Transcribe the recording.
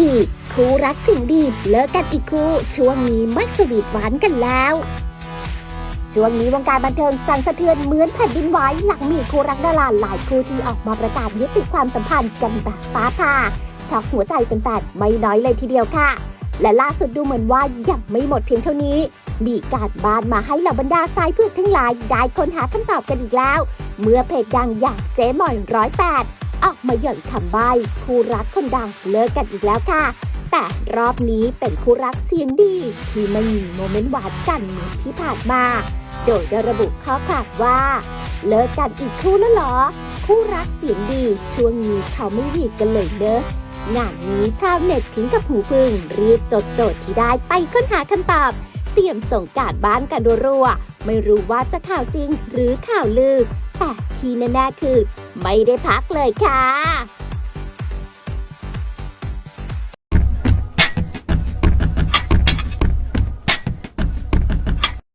อีก คู่รักสิ่งดีเลิกกันอีกคู่ ช่วงนี้ไม่สวีทหวานกันแล้ว ช่วงนี้วงการบันเทิงสั่นสะเทือนเหมือนแผ่นดินไหวหลังมีคู่รักดาราหลายคู่ที่ออกมาประกาศยุติความสัมพันธ์กันแบบฟ้าผ่าช็อกหัวใจแฟนๆไม่น้อยเลยทีเดียวค่ะ และล่าสุดดูเหมือนว่ายังไม่หมดเพียงเท่านี้ มีการบ้านมาให้เหล่าบรรดาสายเพื่อทั้งหลายได้ค้นหาคำตอบกันอีกแล้ว เมื่อเพจดังอย่างเจ๊มอยร้อยแปดออกมาหย่อนคำใบ้คู่รักคนดังเลิกกันอีกแล้วค่ะ แต่รอบนี้เป็นคู่รักเสียงดี ที่ไม่มีโมเมนต์หวานกันเหมือนที่ผ่านมา โดยได้ระบุข้อความว่า เลิกกันอีกคู่แล้วเหรอ คู่รักเสียงดีช่วงนี้เขาไม่หวีดกันเลยเนอะ งานนี้ชาวเน็ตถึงกับหูพึ่ง รีบจดโจทย์ที่ได้ไปค้นหาคำตอบ เตรียมส่งการบ้านกันรัวๆ ไม่รู้ว่าจะข่าวจริงหรือข่าวลือ แต่ที่แน่ๆคือ ไม่ได้พักเลยค่ะ